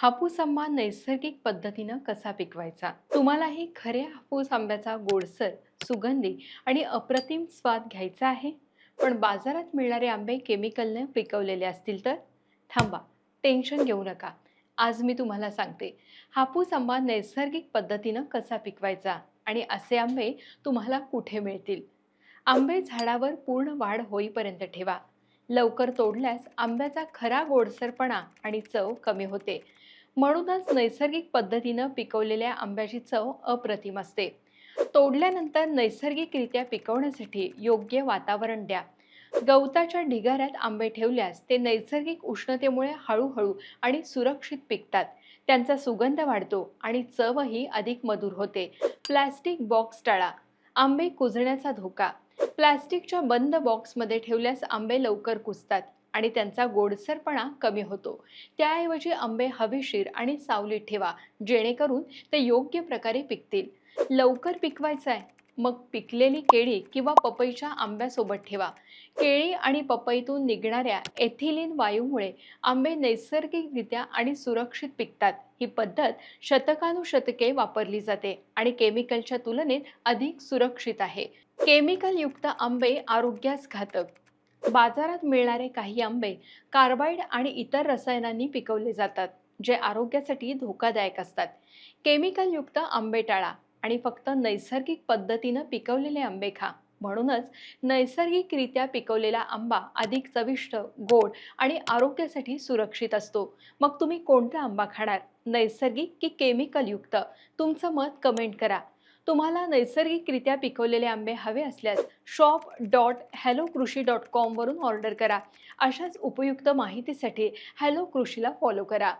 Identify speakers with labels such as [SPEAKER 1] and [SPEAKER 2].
[SPEAKER 1] हापूस आंबा नैसर्गिक पद्धतीनं कसा पिकवायचा? तुम्हालाही खऱ्या हापूस आंब्याचा गोडसर सुगंधी आणि अप्रतिम स्वाद घ्यायचा आहे. पण बाजारात मिळणारे आंबे केमिकलने पिकवलेले असतील तर? थांबा टेन्शन घेऊ नका. आज मी तुम्हाला सांगते हापूस आंबा नैसर्गिक पद्धतीनं कसा पिकवायचा आणि असे आंबे तुम्हाला कुठे मिळतील? आंबे झाडावर पूर्ण वाढ होईपर्यंत ठेवा. लवकर तोडल्यास आंब्याचा खरा गोडसरपणा आणि चव कमी होते. म्हणूनच नैसर्गिक पद्धतीनं पिकवलेल्या आंब्याची चव अप्रतिम असते. तोडल्यानंतर नैसर्गिकरित्या पिकवण्यासाठी योग्य वातावरण द्या. गवताच्या ढिगाऱ्यात आंबे ठेवल्यास ते नैसर्गिक उष्णतेमुळे हळूहळू आणि सुरक्षित पिकतात. त्यांचा सुगंध वाढतो आणि चवही अधिक मधुर होते. प्लॅस्टिक बॉक्स टाळा. आंबे कुजण्याचा धोका. प्लॅस्टिकच्या बंद बॉक्समध्ये ठेवल्यास आंबे लवकर कुजतात. आणि त्यांचा गोडसरपणा कमी होतो. त्याऐवजी आंबे हवेशीर आणि सावलीत ठेवा जेणेकरून ते योग्य प्रकारे पिकतील. लवकर पिकवायचं आहे मग पिकलेली केळी किंवा पपईच्या आंब्यासोबत ठेवा. केळी आणि पपईतून निघणाऱ्या एथिलीन वायूमुळे आंबे नैसर्गिकरित्या आणि सुरक्षित पिकतात. ही पद्धत शतकानुशतके वापरली जाते आणि केमिकलच्या तुलनेत अधिक सुरक्षित आहे. केमिकलयुक्त आंबे आरोग्यास घातक. बाजारात मिळणारे काही आंबे कार्बाईड आणि इतर रसायनांनी पिकवले जातात जे आरोग्यासाठी धोकादायक असतात. केमिकलयुक्त आंबे टाळा आणि फक्त नैसर्गिक पद्धतीनं पिकवलेले आंबे खा. म्हणूनच नैसर्गिकरित्या पिकवलेला आंबा अधिक चविष्ट गोड आणि आरोग्यासाठी सुरक्षित असतो. मग तुम्ही कोणता आंबा खाणार? नैसर्गिक की केमिकलयुक्त तुमचं मत कमेंट करा. तुम्हाला नैसर्गिकरित्या पिकवलेले आंबे हवे असल्यास shop dot hello Krishi dot कॉमवरून order करा. अशाच उपयुक्त माहितीसाठी हॅलो कृषीला फॉलो करा.